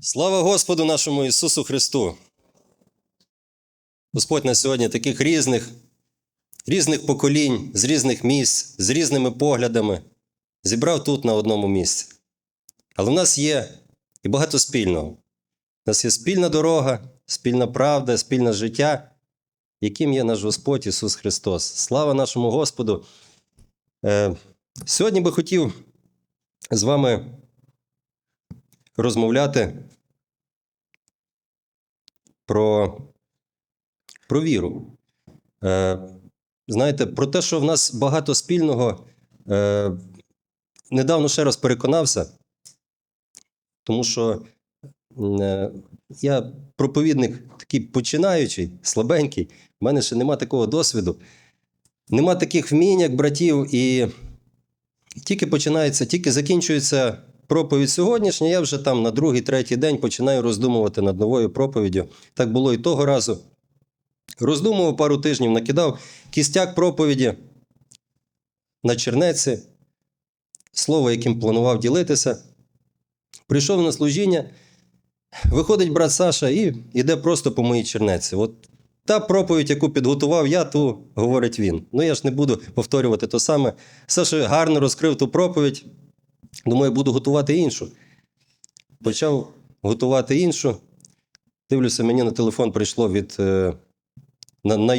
Слава Господу нашому Ісусу Христу! Господь на сьогодні таких різних, різних поколінь, з різних місць, з різними поглядами зібрав тут на одному місці. Але в нас є і багато спільного. У нас є спільна дорога, спільна правда, спільне життя, яким є наш Господь Ісус Христос. Слава нашому Господу! Е, сьогодні би хотів з вами розмовляти про, про віру. Е, знаєте, про те, що в нас багато спільного. Е, недавно ще раз переконався, тому що е, я проповідник такий починаючий, слабенький, в мене ще нема такого досвіду, нема таких вмінь, як братів, і тільки починається, тільки закінчується проповідь сьогоднішня, я вже там на другий, третій день починаю роздумувати над новою проповіддю. Так було і того разу. Роздумував пару тижнів, накидав кістяк проповіді на чернеці, слово, яким планував ділитися. Прийшов на служіння, виходить брат Саша і йде просто по моїй чернеці. От та проповідь, яку підготував я, ту говорить він. Ну я ж не буду повторювати то саме. Саша гарно розкрив ту проповідь. Думаю, буду готувати іншу. Почав готувати іншу. Дивлюся, мені на телефон прийшло від е, на, на.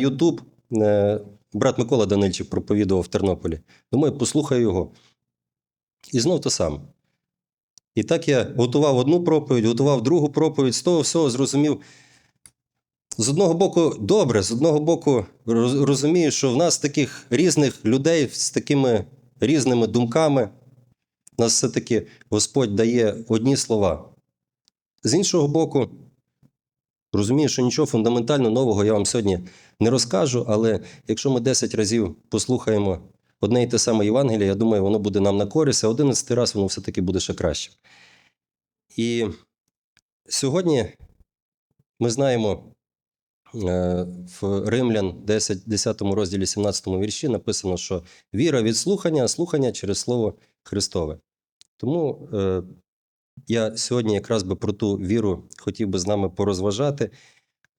Е, брат Микола Данильчик проповідував в Тернополі. Думаю, послухаю його. І знов то саме. І так я готував одну проповідь, готував другу проповідь, з того всього зрозумів. З одного боку, добре, з одного боку, розумію, що в нас таких різних людей з такими різними думками. Нас все-таки Господь дає одні слова. З іншого боку, розумію, що нічого фундаментально нового я вам сьогодні не розкажу, але якщо ми 10 разів послухаємо одне і те саме Євангеліє, я думаю, воно буде нам на користь, а 11 раз воно все-таки буде ще краще. І сьогодні ми знаємо е, в Римлян 10, 10 розділі 17 вірші написано, що віра від слухання, а слухання через Слово Христове. Тому е, я сьогодні якраз би про ту віру хотів би з нами порозважати.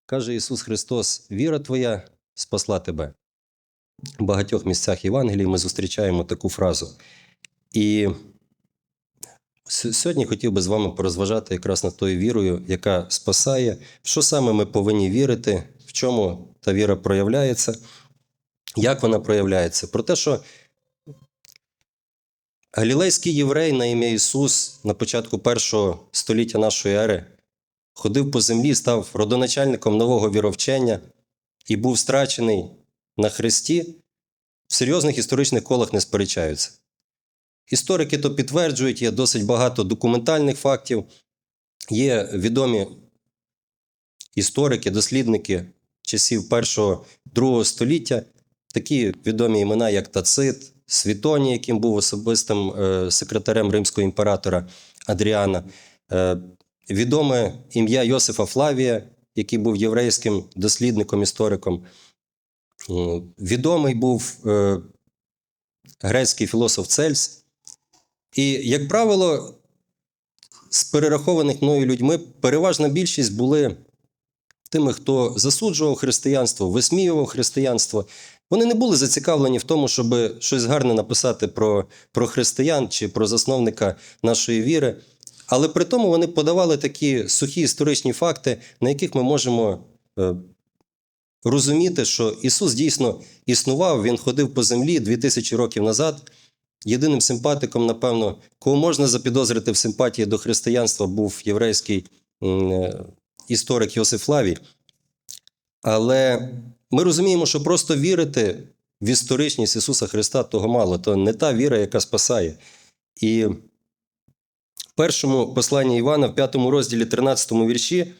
Каже Ісус Христос: віра твоя спасла тебе. В багатьох місцях Євангелії ми зустрічаємо таку фразу. І сьогодні хотів би з вами порозважати якраз над тою вірою, яка спасає, в що саме ми повинні вірити, в чому та віра проявляється, як вона проявляється. Про те, що Галілейський єврей на ім'я Ісус на початку першого століття нашої ери ходив по землі, став родоначальником нового віровчення і був страчений на хресті, в серйозних історичних колах не сперечаються. Історики то підтверджують, є досить багато документальних фактів, є відомі історики, дослідники часів першого другого століття, такі відомі імена, як Тацит, Світоній, яким був особистим е, секретарем римського імператора Адріана, е, відоме ім'я Йосифа Флавія, який був єврейським дослідником, істориком. Е, Відомий був грецький філософ Цельс. І, як правило, з перерахованих мною людьми переважна більшість були тими, хто засуджував християнство, висміював християнство. Вони не були зацікавлені в тому, щоб щось гарне написати про, про християн чи про засновника нашої віри. Але при тому вони подавали такі сухі історичні факти, на яких ми можемо е, розуміти, що Ісус дійсно існував, Він ходив по землі 2000 років назад. Єдиним симпатиком, напевно, кого можна запідозрити в симпатії до християнства, був єврейський е, історик Йосиф Лавій. Але ми розуміємо, що просто вірити в історичність Ісуса Христа того мало, то не та віра, яка спасає. І в першому посланні Івана, в п'ятому розділі 13 вірші,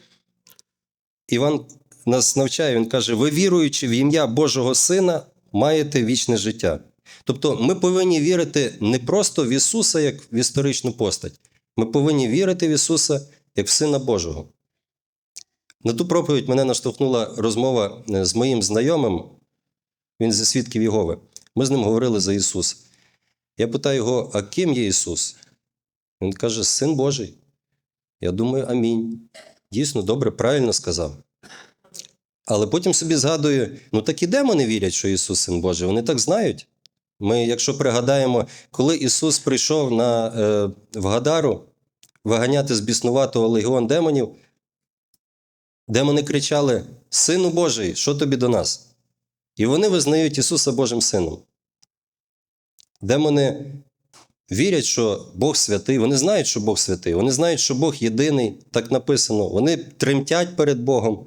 Іван нас навчає, він каже: ви віруючи в ім'я Божого Сина, маєте вічне життя. Тобто ми повинні вірити не просто в Ісуса як в історичну постать. Ми повинні вірити в Ісуса як в Сина Божого. На ту проповідь мене наштовхнула розмова е, з моїм знайомим, він зі свідків Єгови. Ми з ним говорили за Ісуса. Я питаю його, а ким є Ісус? Він каже, Син Божий. Я думаю, амінь. Дійсно, добре, правильно сказав. Але потім собі згадую: ну так і демони вірять, що Ісус Син Божий. Вони так знають. Ми, якщо пригадаємо, коли Ісус прийшов на, е, в Гадару виганяти з біснуватого легіон демонів, демони кричали: Сину Божий, що тобі до нас? І вони визнають Ісуса Божим Сином. Демони вірять, що Бог святий, вони знають, що Бог святий, вони знають, що Бог єдиний, так написано. Вони тремтять перед Богом,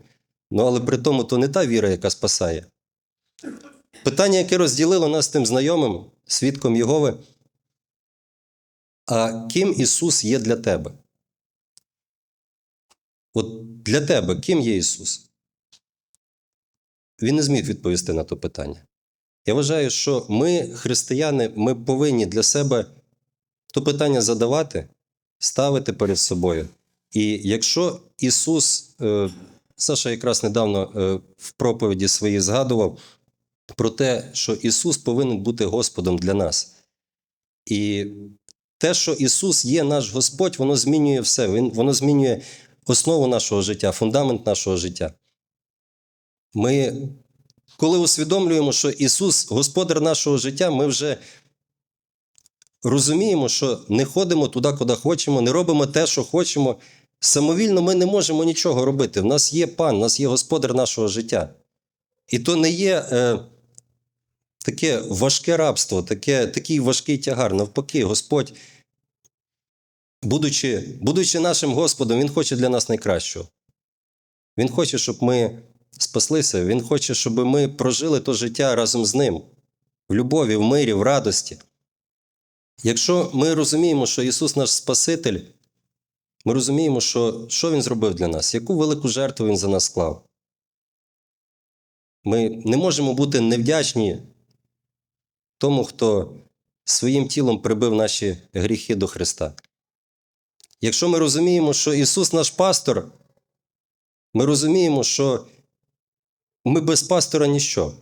ну, але при тому то не та віра, яка спасає. Питання, яке розділило нас тим знайомим, свідком Єгови, а ким Ісус є для тебе? От для тебе, ким є Ісус? Він не зміг відповісти на то питання. Я вважаю, що ми, християни, ми повинні для себе то питання задавати, ставити перед собою. І якщо Ісус, е, Саша якраз недавно е, в проповіді своїй згадував про те, що Ісус повинен бути Господом для нас. І те, що Ісус є наш Господь, воно змінює все. Воно змінює основу нашого життя, фундамент нашого життя. Ми, коли усвідомлюємо, що Ісус господар нашого життя, ми вже розуміємо, що не ходимо туди, куди хочемо, не робимо те, що хочемо. Самовільно ми не можемо нічого робити. В нас є пан, в нас є господар нашого життя. І то не є е, таке важке рабство, таке, такий важкий тягар. Навпаки, Господь, будучи, будучи нашим Господом, Він хоче для нас найкращого. Він хоче, щоб ми спаслися, Він хоче, щоб ми прожили то життя разом з ним, в любові, в мирі, в радості. Якщо ми розуміємо, що Ісус наш Спаситель, ми розуміємо, що, що Він зробив для нас, яку велику жертву Він за нас склав. Ми не можемо бути невдячні тому, хто своїм тілом прибив наші гріхи до Христа. Якщо ми розуміємо, що Ісус наш пастор, ми розуміємо, що ми без пастора ніщо.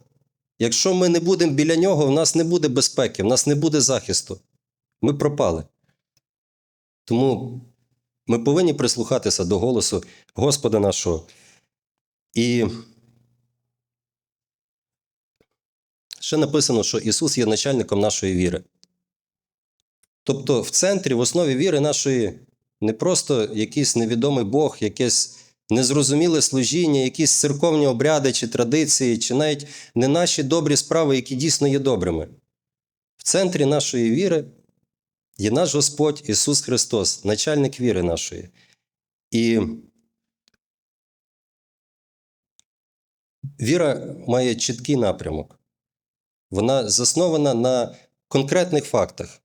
Якщо ми не будемо біля нього, в нас не буде безпеки, в нас не буде захисту. Ми пропали. Тому ми повинні прислухатися до голосу Господа нашого. І ще написано, що Ісус є начальником нашої віри. Тобто, в центрі, в основі віри нашої не просто якийсь невідомий Бог, якесь незрозуміле служіння, якісь церковні обряди чи традиції, чи навіть не наші добрі справи, які дійсно є добрими. В центрі нашої віри є наш Господь Ісус Христос, начальник віри нашої. І віра має чіткий напрямок. Вона заснована на конкретних фактах.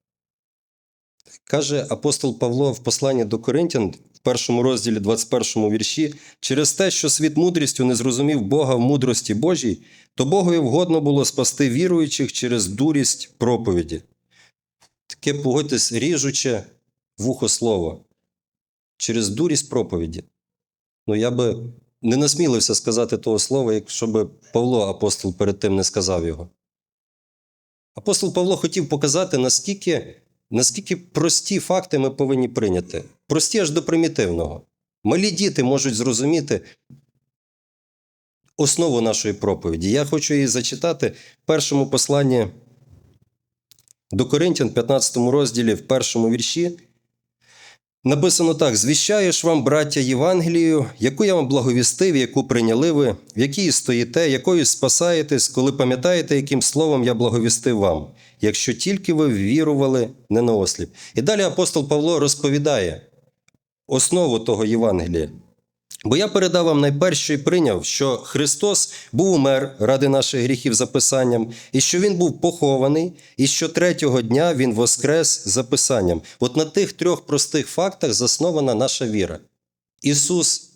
Каже апостол Павло в посланні до Коринтян в першому розділі 21 вірші: через те, що світ мудрістю не зрозумів Бога в мудрості Божій, то Богові вгодно було спасти віруючих через дурість проповіді. Таке, погодьтесь, ріжуче вухо слово через дурість проповіді. Ну, я би не насмілився сказати того слова, якщо би Павло апостол перед тим не сказав його. Апостол Павло хотів показати, наскільки, наскільки прості факти ми повинні прийняти. Прості аж до примітивного. Малі діти можуть зрозуміти основу нашої проповіді. Я хочу її зачитати в першому посланні до Коринтян, 15 розділі, в першому вірші. Написано так: звіщаєш вам, браття, Євангелію, яку я вам благовістив, яку прийняли ви, в якій стоїте, якою спасаєтесь, коли пам'ятаєте, яким словом я благовістив вам, якщо тільки ви вірували не на осліп. І далі апостол Павло розповідає основу того Євангелія. Бо я передав вам найперше і прийняв, що Христос був умер ради наших гріхів за Писанням, і що Він був похований, і що третього дня Він воскрес за Писанням. От на тих трьох простих фактах заснована наша віра. Ісус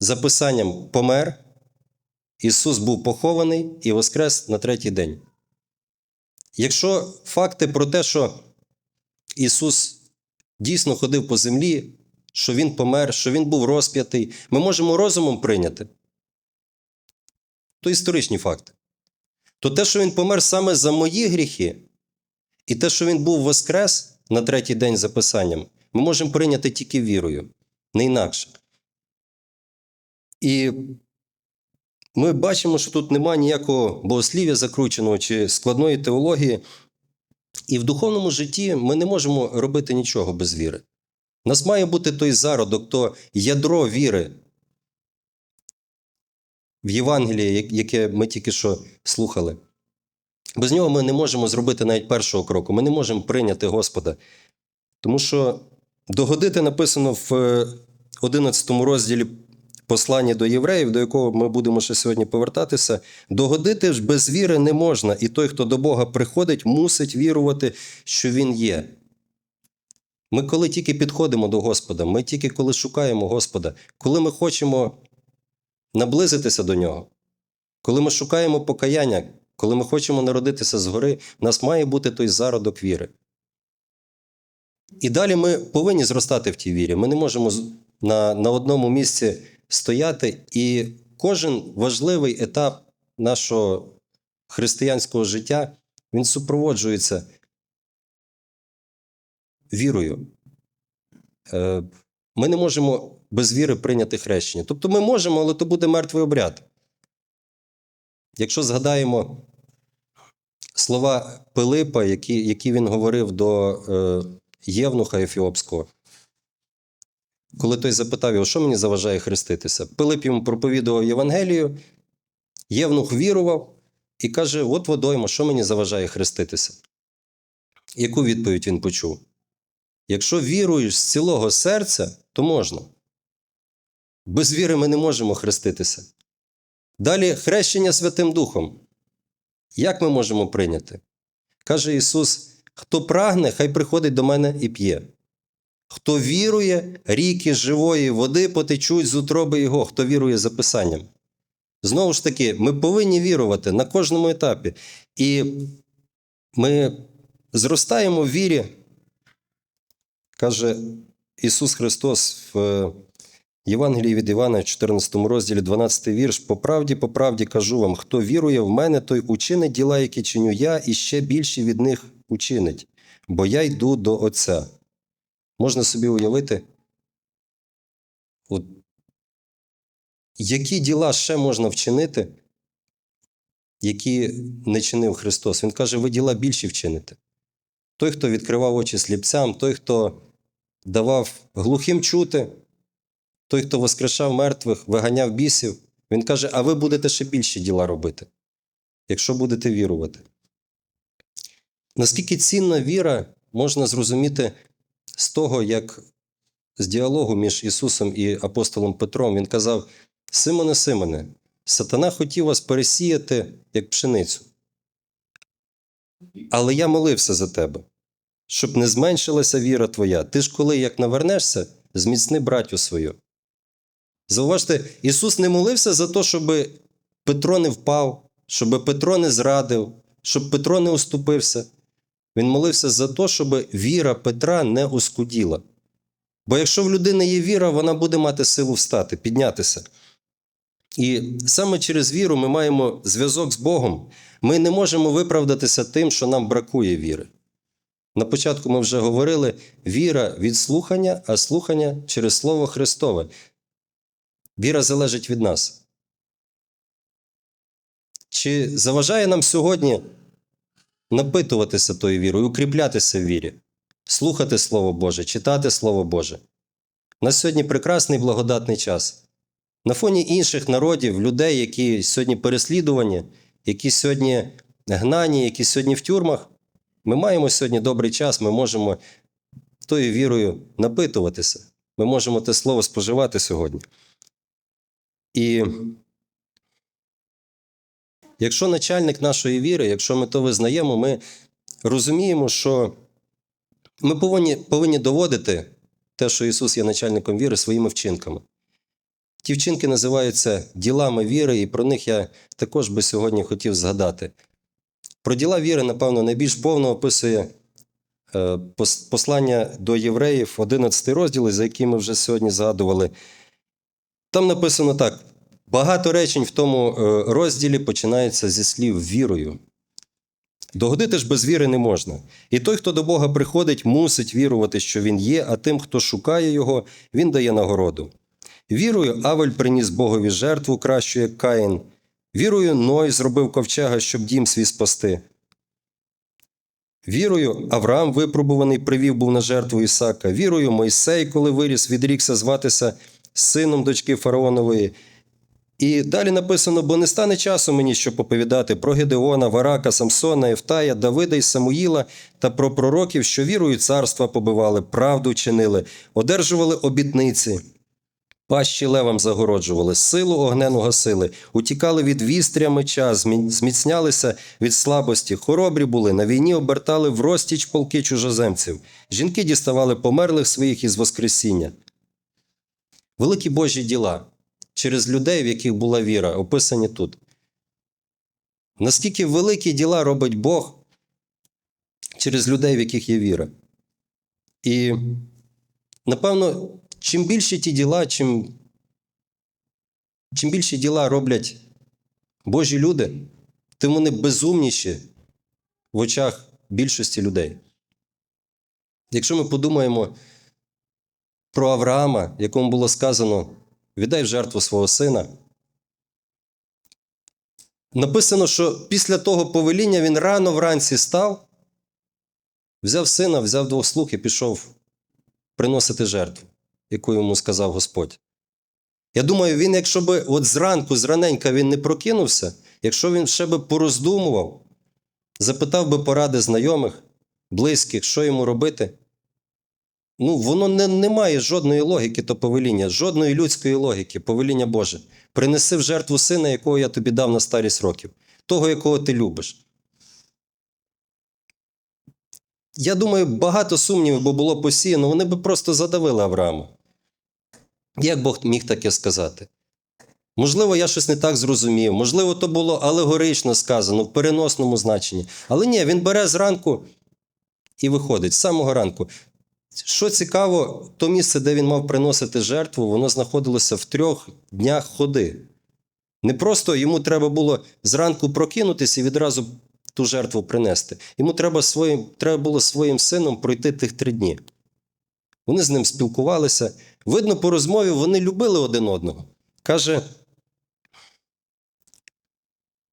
за Писанням помер, Ісус був похований і воскрес на третій день. Якщо факти про те, що Ісус дійсно ходив по землі, що Він помер, що Він був розп'ятий, ми можемо розумом прийняти. То історичні факти. То те, що Він помер саме за мої гріхи, і те, що Він був воскрес на третій день за Писанням, Ми можемо прийняти тільки вірою, не інакше. І ми бачимо, що тут немає ніякого богослів'я закрученого чи складної теології. І в духовному житті ми не можемо робити нічого без віри. У нас має бути той зародок, то ядро віри в Євангелії, яке ми тільки що слухали. Без нього ми не можемо зробити навіть першого кроку. Ми не можемо прийняти Господа. Тому що догодити написано в е, 11 розділі послання до євреїв, до якого ми будемо ще сьогодні повертатися. Догодити ж без віри не можна, і той, хто до Бога приходить, мусить вірувати, що Він є. Ми коли тільки підходимо до Господа, ми тільки коли шукаємо Господа, коли ми хочемо наблизитися до Нього, коли ми шукаємо покаяння, коли ми хочемо народитися згори, в нас має бути той зародок віри. І далі ми повинні зростати в тій вірі. Ми не можемо на, на одному місці стояти, і кожен важливий етап нашого християнського життя він супроводжується вірою. Е, Ми не можемо без віри прийняти хрещення. Тобто ми можемо, але то буде мертвий обряд. Якщо згадаємо слова Пилипа, які, які він говорив до е, Євнуха Ефіопського, коли той запитав його, що мені заважає хреститися, Пилип йому проповідував Євангелію, Євнух вірував і каже: От водойма, що мені заважає хреститися? Яку відповідь він почув? Якщо віруєш з цілого серця, то можна. Без віри ми не можемо хреститися. Далі хрещення Святим Духом. Як ми можемо прийняти? Каже Ісус: хто прагне, хай приходить до мене і п'є. Хто вірує, ріки живої води потечуть з утроби Його, хто вірує за Писанням. Знову ж таки, ми повинні вірувати на кожному етапі. І ми зростаємо в вірі, каже Ісус Христос в Євангелії від Івана, в 14 розділі, 12 вірш. По правді, по правді кажу вам, хто вірує в мене, той учинить діла, які чиню я, і ще більші від них учинить, бо я йду до Отця. Можна собі уявити, от, які діла ще можна вчинити, які не чинив Христос. Він каже, ви діла більші вчините. Той, хто відкривав очі сліпцям, той, хто давав глухим чути, той, хто воскрешав мертвих, виганяв бісів, він каже, а ви будете ще більші діла робити, якщо будете вірувати. Наскільки цінна віра можна зрозуміти з того, як з діалогу між Ісусом і апостолом Петром він казав: Симоне, Симоне, сатана хотів вас пересіяти як пшеницю. Але я молився за тебе, щоб не зменшилася віра твоя. Ти ж коли як навернешся, зміцни братю свою. Зауважте, Ісус не молився за те, щоб Петро не впав, щоб Петро не зрадив, щоб Петро не уступився. Він молився за те, щоб віра Петра не оскуділа. Бо якщо в людини є віра, вона буде мати силу встати, піднятися. І саме через віру ми маємо зв'язок з Богом. Ми не можемо виправдатися тим, що нам бракує віри. На початку ми вже говорили: віра від слухання, а слухання через Слово Христове. Віра залежить від нас. Чи заважає нам сьогодні напитуватися тою вірою, укріплятися в вірі, слухати Слово Боже, читати Слово Боже? У нас сьогодні прекрасний благодатний час. На фоні інших народів, людей, які сьогодні переслідувані, які сьогодні гнані, які сьогодні в тюрмах, ми маємо сьогодні добрий час, ми можемо тою вірою напитуватися. Ми можемо те слово споживати сьогодні. І якщо начальник нашої віри, якщо ми то визнаємо, ми розуміємо, що ми повинні, повинні доводити те, що Ісус є начальником віри своїми вчинками. Ті вчинки називаються ділами віри, і про них я також би сьогодні хотів згадати. Про діла віри, напевно, найбільш повно описує е, послання до євреїв, 11 розділ, за який ми вже сьогодні згадували. Там написано так: багато речень в тому е, розділі починається зі слів вірою. Догодити ж без віри не можна. І той, хто до Бога приходить, мусить вірувати, що він є, а тим, хто шукає його, він дає нагороду. Вірою Авель приніс Богові жертву кращу, як Каїн. Вірою Ной зробив ковчега, щоб дім свій спасти. Вірою Авраам випробуваний привів був на жертву Ісака. Вірою Мойсей, коли виріс, відрікся зватися сином дочки фараонової. І далі написано: бо не стане часу мені, щоб оповідати про Гедеона, Варака, Самсона, Євтая, Давида і Самуїла та про пророків, що вірою царства побивали, правду чинили, одержували обітниці. Пащі левам загороджували, силу огнену гасили, утікали від вістря меча, зміцнялися від слабості, хоробрі були, на війні обертали в розтіч полки чужоземців. Жінки діставали померлих своїх із Воскресіння. Великі Божі діла через людей, в яких була віра, описані тут. Наскільки великі діла робить Бог через людей, в яких є віра. І, напевно, чим більші ті діла, чим, чим більші діла роблять Божі люди, тим вони безумніші в очах більшості людей. Якщо ми подумаємо про Авраама, якому було сказано: віддай в жертву свого сина. Написано, що після того повеління він рано вранці став, взяв сина, взяв двох слуг і пішов приносити жертву, яку йому сказав Господь. Я думаю, він, якщо би от зранку, зраненька він не прокинувся, якщо він ще би пороздумував, запитав би поради знайомих, близьких, що йому робити, ну, воно не, не має жодної логіки, то повеління, жодної людської логіки, повеління Боже. Принеси в жертву сина, якого я тобі дав на старість років, того, якого ти любиш. Я думаю, багато сумнівів би було посіяно, вони би просто задавили Авраама. Як Бог міг таке сказати? Можливо, я щось не так зрозумів, можливо, то було алегорично сказано в переносному значенні. Але ні, він бере зранку і виходить з самого ранку. Що цікаво, то місце, де він мав приносити жертву, воно знаходилося в трьох днях ходи. Не просто йому треба було зранку прокинутися і відразу ту жертву принести. Йому треба, своїм, треба було своїм сином пройти тих три дні. Вони з ним спілкувалися. Видно, по розмові вони любили один одного. Каже,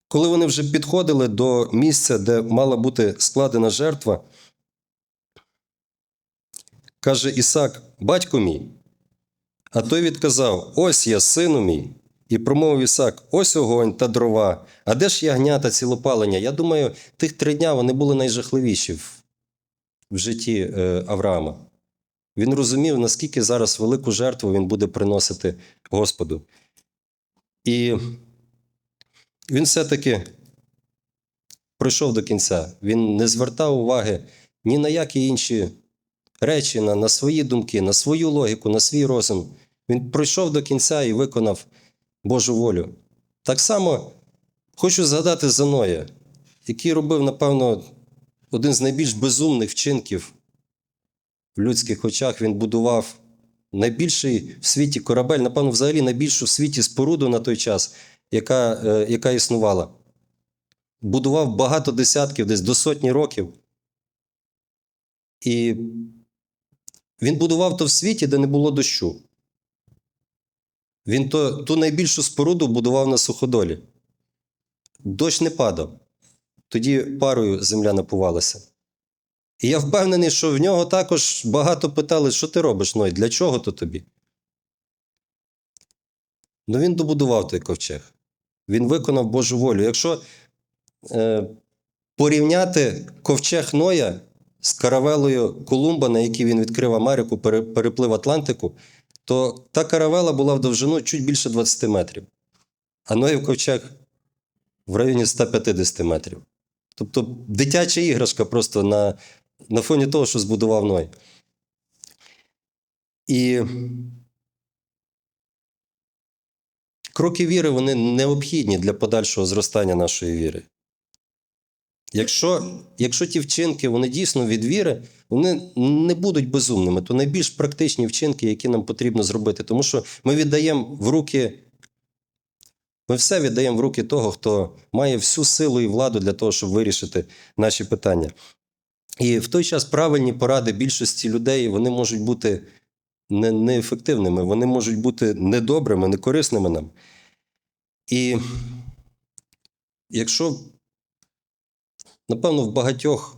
коли вони вже підходили до місця, де мала бути складена жертва, каже Ісак, батько мій. А той відказав: Ось я, сину мій. І промовив Ісак: ось огонь та дрова. А де ж ягнята цілопалення? Я думаю, тих три дня вони були найжахливіші в, в житті е, Авраама. Він розумів, наскільки зараз велику жертву він буде приносити Господу. І він все-таки пройшов до кінця. Він не звертав уваги ні на які інші речі, на, на свої думки, на свою логіку, на свій розум. Він пройшов до кінця і виконав Божу волю. Так само хочу згадати Заноя, який робив, напевно, один з найбільш безумних вчинків в людських очах. Він будував найбільший в світі корабель, напевно, взагалі найбільшу в світі споруду на той час, яка, е, яка існувала. Будував багато десятків, десь до сотні років. І він будував то в світі, де не було дощу. Він то, ту найбільшу споруду будував на суходолі. Дощ не падав. Тоді парою земля напувалася. І я впевнений, що в нього також багато питали, що ти робиш, Ной, для чого то тобі? Ну він добудував той ковчег. Він виконав Божу волю. Якщо е, порівняти ковчег Ноя з каравелою Колумба, на якій він відкрив Америку, переплив Атлантику, то та каравела була в довжину чуть більше 20 метрів, а Ноїв ковчег в районі 150 метрів. Тобто дитяча іграшка просто на, на фоні того, що збудував Ной. І кроки віри вони необхідні для подальшого зростання нашої віри. Якщо, якщо ті вчинки вони дійсно від віри, вони не будуть безумними, то найбільш практичні вчинки, які нам потрібно зробити. Тому що ми віддаємо в руки Ми все віддаємо в руки того, хто має всю силу і владу для того, щоб вирішити наші питання. І в той час правильні поради більшості людей вони можуть бути не, неефективними, вони можуть бути недобрими, некорисними нам. І якщо, напевно, в багатьох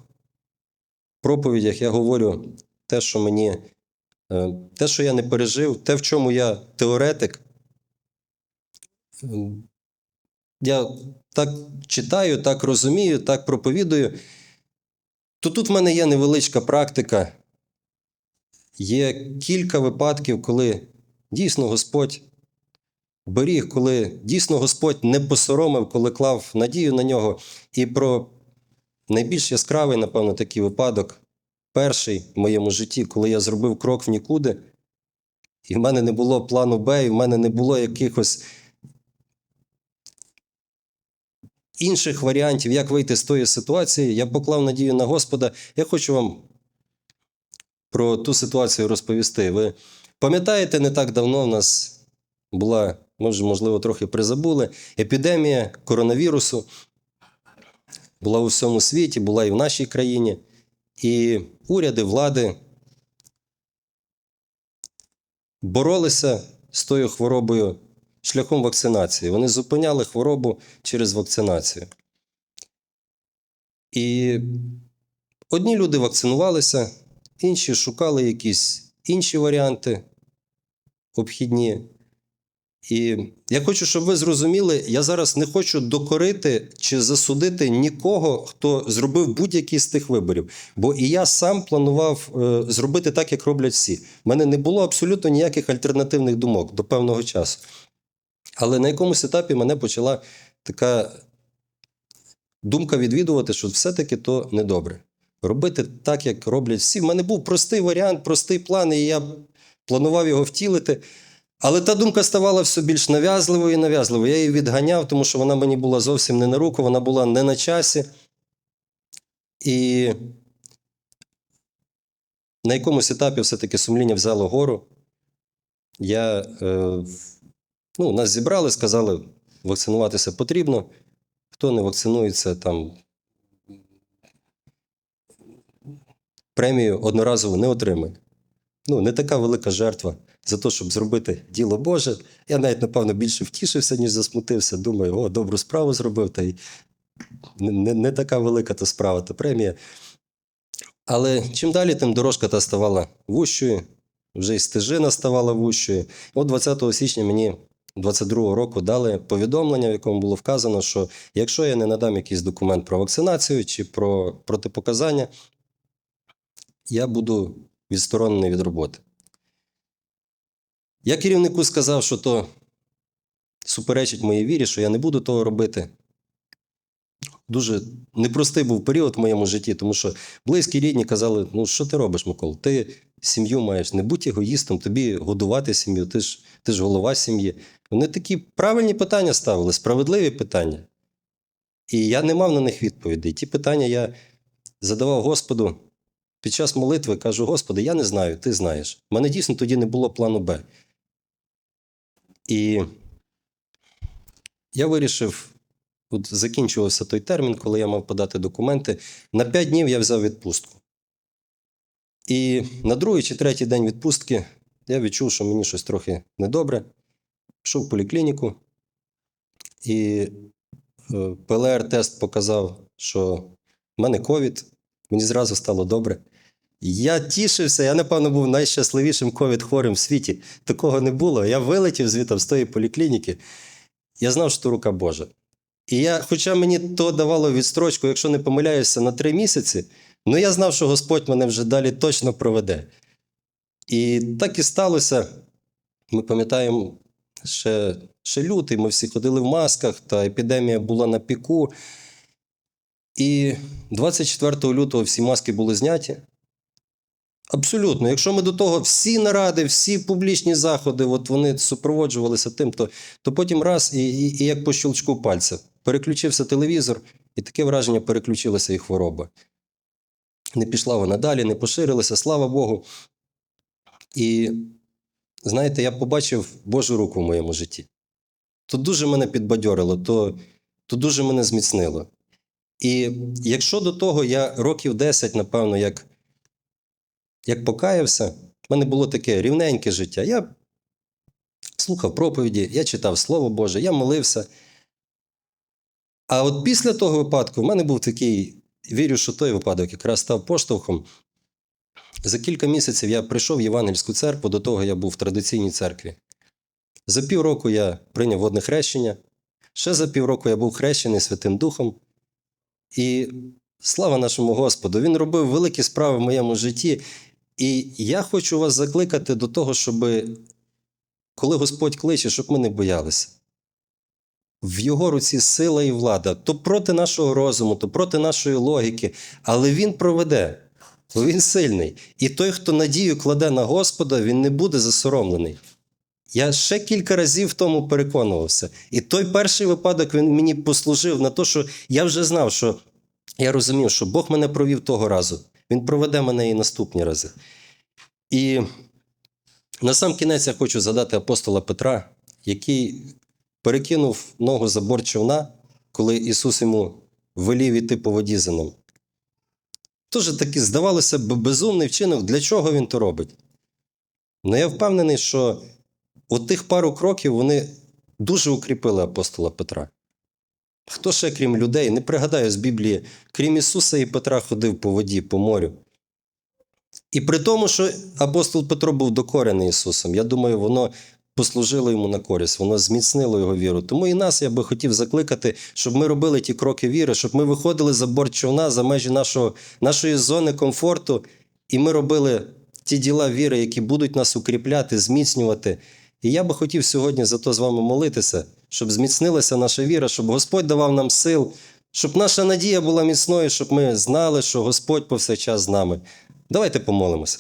проповідях я говорю те, що мені, е, те, що я не пережив, те, в чому я теоретик, я так читаю, так розумію, так проповідую, то тут в мене є невеличка практика. Є кілька випадків, коли дійсно Господь беріг, коли дійсно Господь не посоромив, коли клав надію на нього. І про найбільш яскравий, напевно, такий випадок, перший в моєму житті, коли я зробив крок в нікуди, і в мене не було плану Б, і в мене не було якихось інших варіантів, як вийти з тої ситуації. Я поклав надію на Господа. Я хочу вам про ту ситуацію розповісти. Ви пам'ятаєте, не так давно в нас була, може, можливо, трохи призабули, епідемія коронавірусу. Була у всьому світі, була і в нашій країні. І уряди, влади боролися з тою хворобою шляхом вакцинації. Вони зупиняли хворобу через вакцинацію. І одні люди вакцинувалися, інші шукали якісь інші варіанти обхідні. І я хочу, щоб ви зрозуміли, я зараз не хочу докорити чи засудити нікого, хто зробив будь-який з тих виборів. Бо і я сам планував е, зробити так, як роблять всі. У мене не було абсолютно ніяких альтернативних думок до певного часу. Але на якомусь етапі мене почала така думка відвідувати, що все-таки то недобре. Робити так, як роблять всі. У мене був простий варіант, простий план, і я планував його втілити. Але та думка ставала все більш нав'язливою і нав'язливою. Я її відганяв, тому що вона мені була зовсім не на руку, вона була не на часі. І на якомусь етапі все-таки сумління взяло гору. Я, е, ну, нас зібрали, сказали, вакцинуватися потрібно. Хто не вакцинується, там премію одноразово не отримає. Ну, не така велика жертва за те, щоб зробити діло Боже. Я навіть, напевно, більше втішився, ніж засмутився. Думаю, о, добру справу зробив, та й не, не, така велика та справа, та премія. Але чим далі, тим дорожка та ставала вущою, вже й стежина ставала вущою. От 20 січня мені 22-го року дали повідомлення, в якому було вказано, що якщо я не надам якийсь документ про вакцинацію чи про протипоказання, я буду відсторонений від роботи. Я керівнику сказав, що то суперечить моїй вірі, що я не буду того робити. Дуже непростий був період в моєму житті, тому що близькі рідні казали: ну що ти робиш, Микола? Ти сім'ю маєш, не будь егоїстом, тобі годувати сім'ю, ти ж, ти ж голова сім'ї. Вони такі правильні питання ставили, справедливі питання. І я не мав на них відповідей. Ті питання я задавав Господу під час молитви, кажу: Господи, я не знаю, ти знаєш. У мене дійсно тоді не було плану Б. І я вирішив, от закінчувався той термін, коли я мав подати документи. На 5 днів я взяв відпустку. І на другий чи третій день відпустки я відчув, що мені щось трохи недобре. Пішов в поліклініку, і е, ПЛР-тест показав, що в мене ковід, мені зразу стало добре. Я тішився, я, напевно, був найщасливішим ковід-хворим в світі. Такого не було. Я вилетів звідти з тої поліклініки. Я знав, що рука Божа. І я, хоча мені то давало відстрочку, якщо не помиляюся, на три місяці, ну я знав, що Господь мене вже далі точно проведе. І так і сталося. Ми пам'ятаємо, ще, ще лютий, ми всі ходили в масках, та епідемія була на піку. І 24 лютого всі маски були зняті. Абсолютно. Якщо ми до того всі наради, всі публічні заходи, от вони супроводжувалися тим, то, то потім раз і, і, і як по щелчку пальця. Переключився телевізор, і таке враження переключилася і хвороба. Не пішла вона далі, не поширилася, слава Богу. І знаєте, я побачив Божу руку в моєму житті. то дуже мене підбадьорило, то, то дуже мене зміцнило. І якщо до того я років 10, напевно, як, як покаявся, в мене було таке рівненьке життя. Я слухав проповіді, я читав Слово Боже, я молився. А от після того випадку в мене був такий, вірю, що той випадок якраз став поштовхом. За кілька місяців я прийшов в Євангельську церкву, до того я був в традиційній церкві. За півроку я прийняв водне хрещення, ще за півроку я був хрещений Святим Духом. І слава нашому Господу! Він робив великі справи в моєму житті. І я хочу вас закликати до того, щоб коли Господь кличе, щоб ми не боялися. В його руці сила і влада, то проти нашого розуму, то проти нашої логіки, але він проведе, бо він сильний. І той, хто надію кладе на Господа, він не буде засоромлений. Я ще кілька разів в тому переконувався. І той перший випадок він мені послужив на те, що я вже знав, що я розумів, що Бог мене провів того разу. Він проведе мене і наступні рази. І на сам кінець я хочу згадати апостола Петра, який перекинув ногу за борт човна, коли Ісус йому велів іти по воді за ним. Тож таки, здавалося б, безумний вчинок, для чого він то робить? Ну я впевнений, що от тих пару кроків вони дуже укріпили апостола Петра. Хто ще, крім людей, не пригадаю з Біблії, крім Ісуса і Петра ходив по воді, по морю. І при тому, що апостол Петро був докорений Ісусом, я думаю, воно послужило йому на користь, воно зміцнило його віру. Тому і нас я би хотів закликати, щоб ми робили ті кроки віри, щоб ми виходили за борт човна, за межі нашого, нашої зони комфорту, і ми робили ті діла віри, які будуть нас укріпляти, зміцнювати. І я би хотів сьогодні за то з вами молитися, щоб зміцнилася наша віра, щоб Господь давав нам сил, щоб наша надія була міцною, щоб ми знали, що Господь повсякчас з нами. Давайте помолимося.